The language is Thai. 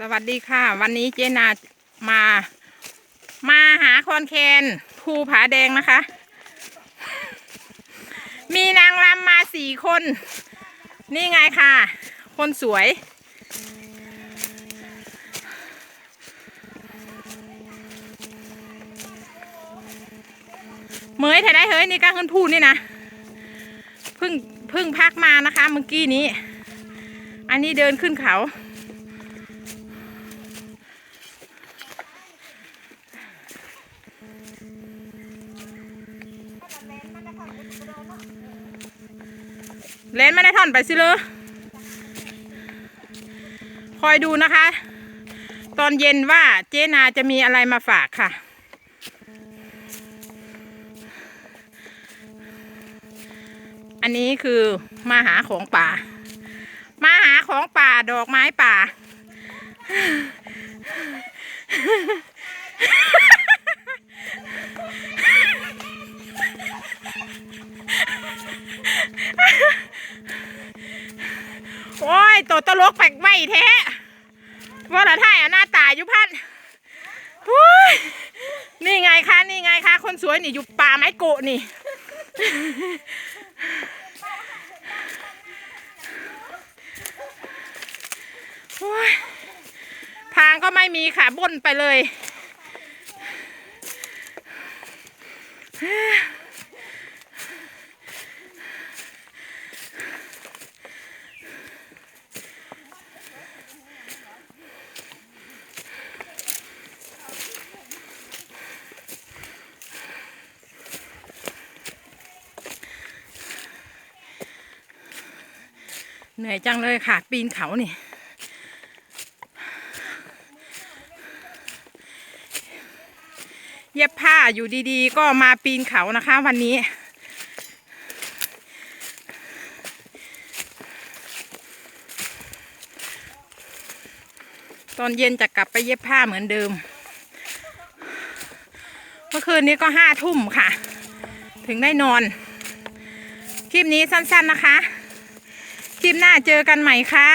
สวัสดีค่ะ วันนี้เจนามา มาหาคอนแคนภูผาแดงนะคะ มีนางรำมาสี่คน นี่ไงค่ะ คนสวย เมยถ่ายได้เฮ้ยนี่ก็ขึ้นพูดนี่นะเพิ่งเพิ่งพักมานะคะเมื่อกี้นี้ อันนี้เดินขึ้นเขา เลนไม่ได้ท่อนไปสิเลยคอยดูนะคะ ตอนเย็นว่าเจนาจะมีอะไรมาฝากค่ะ อันนี้คือมาหาของป่า มาหาของป่าดอกไม้ป่า โอ้ยตัวตลกแปลกไม่แท้ว่าละท่ายหน้าตาอยู่พันโอ้ยนี่ไงคะนี่ไงคะคนสวยนี่อยู่ป่าไม้โกะนี่โอ้ยทางก็ไม่มีค่ะบ่นไปเลย เหนื่อยจังเลยค่ะ ปีนเขานี่ เย็บผ้าอยู่ดีๆ ก็มาปีนเขานะคะ วันนี้ ตอนเย็นจะกลับไปเย็บผ้าเหมือนเดิม เมื่อคืนนี้ก็ห้าทุ่มค่ะ ถึงได้นอน คลิปนี้สั้นๆนะคะ คลิปหน้าเจอกันใหม่ค่ะ